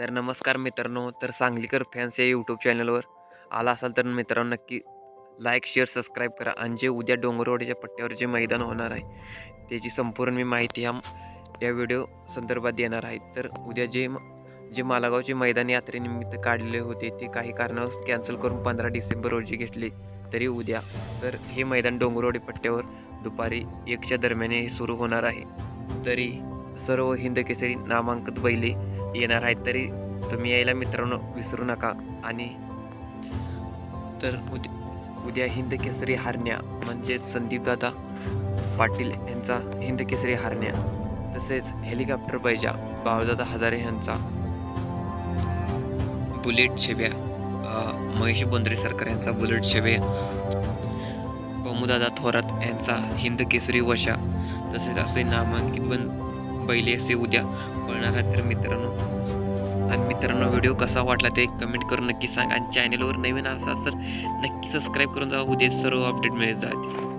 तर नमस्कार मित्रांनो तर सांगलीकर फॅन्स या यूट्यूब चॅनलवर आला असाल तर मित्रांनो नक्की लाईक शेअर सबस्क्राईब करा. आणि जे उद्या डोंगरवाडीच्या पट्ट्यावर जे मैदान होणार आहे त्याची संपूर्ण मी माहिती ह्या या व्हिडिओ संदर्भात देणार आहे. तर उद्या जे म- जे मालागावचे मैदान यात्रेनिमित्त काढलेले होते ते काही कारणावर कॅन्सल करून पंधरा डिसेंबर रोजी घेतले तरी उद्या. तर हे मैदान डोंगरवाडी पट्ट्यावर दुपारी एकच्या दरम्यान हे सुरू होणार आहे. तरी सर्व हिंदकेसरी नामांकित बैले येणार आहेत तरी तुम्ही यायला मित्रांनो विसरू नका. आणि तर उद्या उद्या हिंदकेसरी हारण्या म्हणजेच संदीपदादा पाटील यांचा हिंदकेसरी हारण्या तसेच हेलिकॉप्टर बैजा बाळदादा हजारे यांचा. बुलेट छेब्या महेश बोंद्रे सरकार यांचा बुलेट छेबे पमुदादा थोरात यांचा हिंद केसरी वशा तसेच असे नामांकित पण पहिले असे उद्या पळणार आहेत. तर मित्रांनो आणि मित्रांनो व्हिडिओ कसा वाटला ते कमेंट करून नक्की सांगा. आणि चॅनलवर नवीन असा तर नक्की सबस्क्राईब करून जावा. उद्या सर्व अपडेट मिळत जातील.